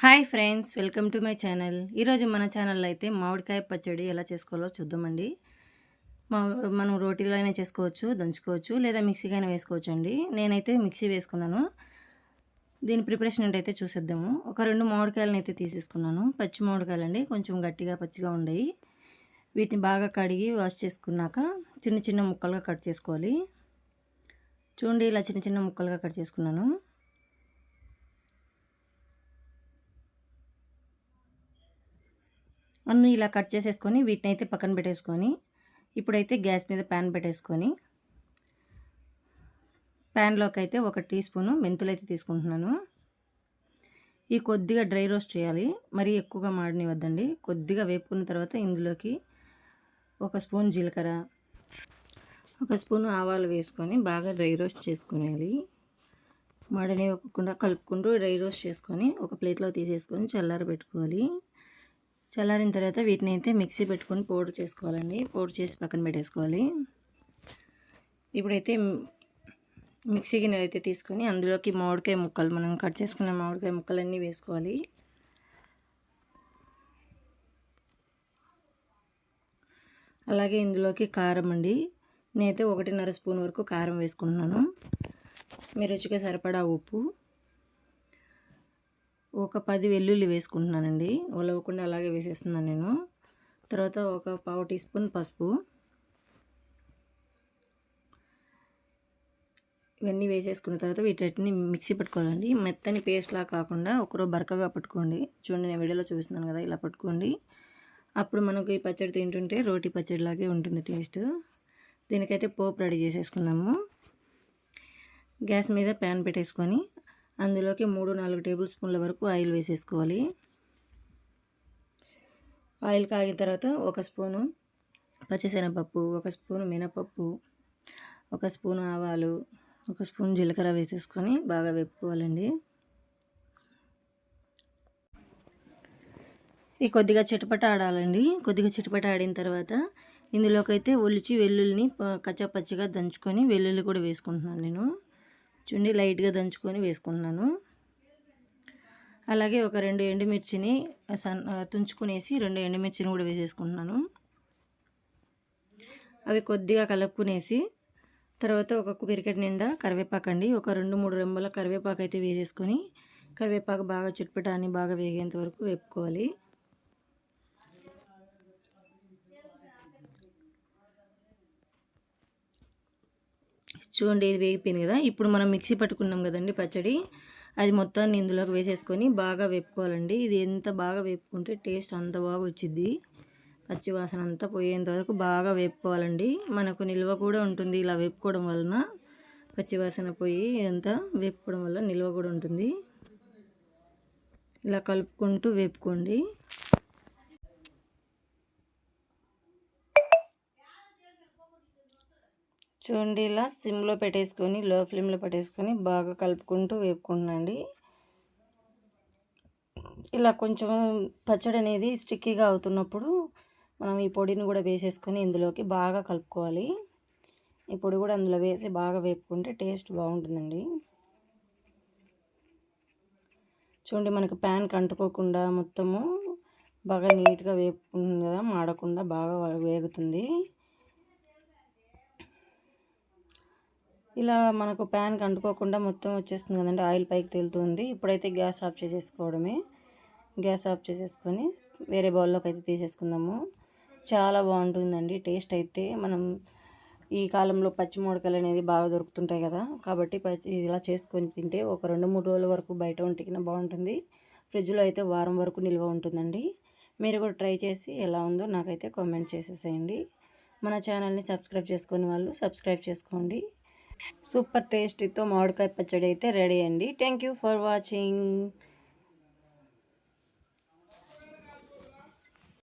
Hi friends welcome to my channel. ఈరోజు మన ఛానల్లో అయితే మామిడికాయ పచ్చడి ఎలా చేసుకోవాలో చూద్దామండి. మా మనం రోటీలో అయినా చేసుకోవచ్చు దంచుకోవచ్చు లేదా మిక్సీకైనా వేసుకోవచ్చు అండి. నేనైతే మిక్సీ వేసుకున్నాను. దీని ప్రిపరేషన్ ఏంటైతే చూసేద్దాము. ఒక రెండు మామిడికాయలను అయితే తీసేసుకున్నాను. పచ్చి మామిడికాయలు అండి కొంచెం గట్టిగా పచ్చిగా ఉండయి. వీటిని బాగా కడిగి వాష్ చేసుకున్నాక చిన్న చిన్న ముక్కలుగా కట్ చేసుకోవాలి. చూడండి ఇలా చిన్న చిన్న ముక్కలుగా కట్ చేసుకున్నాను. అన్నీ ఇలా కట్ చేసేసుకొని వీటిని అయితే పక్కన పెట్టేసుకొని ఇప్పుడైతే గ్యాస్ మీద ప్యాన్ పెట్టేసుకొని ప్యాన్లోకి అయితే ఒక టీ స్పూను మెంతులు అయితే తీసుకుంటున్నాను. ఈ కొద్దిగా డ్రై రోస్ట్ చేయాలి. మరీ ఎక్కువగా మాడనివద్దండి కొద్దిగా వేపుకున్న తర్వాత ఇందులోకి ఒక స్పూన్ జీలకర్ర ఒక స్పూన్ ఆవాలు వేసుకొని బాగా డ్రై రోస్ట్ చేసుకునేది మడనివ్వకుండా కలుపుకుంటూ డ్రై రోస్ట్ చేసుకొని ఒక ప్లేట్లో తీసేసుకొని చల్లార పెట్టుకోవాలి చల్లారిన తర్వాత వీటిని అయితే మిక్సీ పెట్టుకొని పౌడర్ చేసుకోవాలండి. పౌడర్ చేసి పక్కన పెట్టేసుకోవాలి. ఇప్పుడైతే మిక్సీ గిన్నెలు అయితే తీసుకొని అందులోకి మామిడికాయ ముక్కలు మనం కట్ చేసుకున్న మామిడికాయ ముక్కలన్నీ వేసుకోవాలి. అలాగే ఇందులోకి కారం అండి. నేనైతే ఒకటిన్నర స్పూన్ వరకు కారం వేసుకుంటున్నాను. మీ రుచిగా సరిపడా ఉప్పు. ఒక పది వెల్లుల్లి వేసుకుంటున్నానండి. ఉలవకుండా అలాగే వేసేస్తున్నాను నేను. తర్వాత ఒక పావు టీ స్పూన్ పసుపు. ఇవన్నీ వేసేసుకున్న తర్వాత వీటిని మిక్సీ పట్టుకోవాలండి. మెత్తని పేస్ట్లా కాకుండా ఒకరో బరకగా పట్టుకోండి. చూడండి నేను వీడియోలో చూపిస్తున్నాను కదా ఇలా పట్టుకోండి. అప్పుడు మనకు ఈ పచ్చడి తింటుంటే రోటీ పచ్చడిలాగే ఉంటుంది టేస్ట్. దీనికైతే పోపు రెడీ చేసేసుకున్నాము. గ్యాస్ మీద ప్యాన్ పెట్టేసుకొని అందులోకి మూడు నాలుగు టేబుల్ స్పూన్ల వరకు ఆయిల్ వేసేసుకోవాలి. ఆయిల్ కాగిన తర్వాత ఒక స్పూను పచ్చిశనగపప్పు ఒక స్పూను మినపప్పు ఒక స్పూను ఆవాలు ఒక స్పూన్ జీలకర్ర వేసేసుకొని బాగా వేపుకోవాలండి. ఈ కొద్దిగా చిటపట ఆడాలండి. కొద్దిగా చిటపట ఆడిన తర్వాత ఇందులోకి అయితే ఒలిచి వెల్లుల్లిని కచ్చపచ్చిగా దంచుకొని వెల్లుల్లి కూడా వేసుకుంటున్నాను నేను. చుండి లైట్గా దంచుకొని వేసుకున్నాను అలాగే ఒక రెండు ఎండుమిర్చిని సన్ తుంచుకునేసి రెండు ఎండుమిర్చిని కూడా వేసేసుకుంటున్నాను. అవి కొద్దిగా కలుపుకునేసి తర్వాత ఒక పిరికెట్ నిండా కరివేపాకు అండి ఒక రెండు మూడు రెంబల కరివేపాకు అయితే వేసేసుకొని కరివేపాకు బాగా చుట్టుపెట్టాన్ని బాగా వేగేంత వరకు వేపుకోవాలి. చూడండి ఇది వేగిపోయింది కదా. ఇప్పుడు మనం మిక్సీ పట్టుకున్నాం కదండి పచ్చడి. అది మొత్తాన్ని ఇందులోకి వేసేసుకొని బాగా వేపుకోవాలండి. ఇది ఎంత బాగా వేపుకుంటే టేస్ట్ అంత బాగా వచ్చింది పచ్చి వాసన అంతా పోయేంత వరకు బాగా వేపుకోవాలండి. మనకు నిల్వ కూడా ఉంటుంది ఇలా వేపుకోవడం వలన. పచ్చి వాసన పోయి అంతా వేపుకోవడం వల్ల నిల్వ కూడా ఉంటుంది. ఇలా కలుపుకుంటూ వేపుకోండి. చూడండి ఇలా సిమ్లో పెట్టేసుకొని లో ఫ్లేమ్లో పెట్టేసుకొని బాగా కలుపుకుంటూ వేపుకుంటున్నాండి ఇలా కొంచెం పచ్చడి అనేది స్టిక్కీగా అవుతున్నప్పుడు మనం ఈ పొడిని కూడా వేసేసుకొని ఇందులోకి బాగా కలుపుకోవాలి. ఈ పొడి కూడా అందులో వేసి బాగా వేపుకుంటే టేస్ట్ బాగుంటుందండి. చూడండి మనకు ప్యాన్ కంటుకోకుండా మొత్తము బాగా నీట్గా వేపుకుంటుంది కదా మాడకుండా బాగా వేగుతుంది. ఇలా మనకు ప్యాన్కి అంటుకోకుండా మొత్తం వచ్చేస్తుంది కదండి. ఆయిల్ పైకి తేలుతుంది. ఇప్పుడైతే గ్యాస్ ఆఫ్ చేసేసుకోవడమే. గ్యాస్ ఆఫ్ చేసేసుకొని వేరే బౌల్లోకి అయితే తీసేసుకుందాము. చాలా బాగుంటుందండి. టేస్ట్ అయితే మనం ఈ కాలంలో పచ్చి అనేది బాగా దొరుకుతుంటాయి కదా. కాబట్టి పచ్చి ఇలా చేసుకొని తింటే ఒక రెండు మూడు రోజుల వరకు బయట ఉంటికిన బాగుంటుంది. ఫ్రిడ్జ్లో అయితే వారం వరకు నిల్వ ఉంటుందండి. మీరు కూడా ట్రై చేసి ఎలా ఉందో నాకైతే కామెంట్ చేసేసేయండి. మన ఛానల్ని సబ్స్క్రైబ్ చేసుకునే వాళ్ళు సబ్స్క్రైబ్ చేసుకోండి. సూపర్ టేస్టీతో మామిడికాయ పచ్చడి అయితే రెడీ అండి. Thank you for watching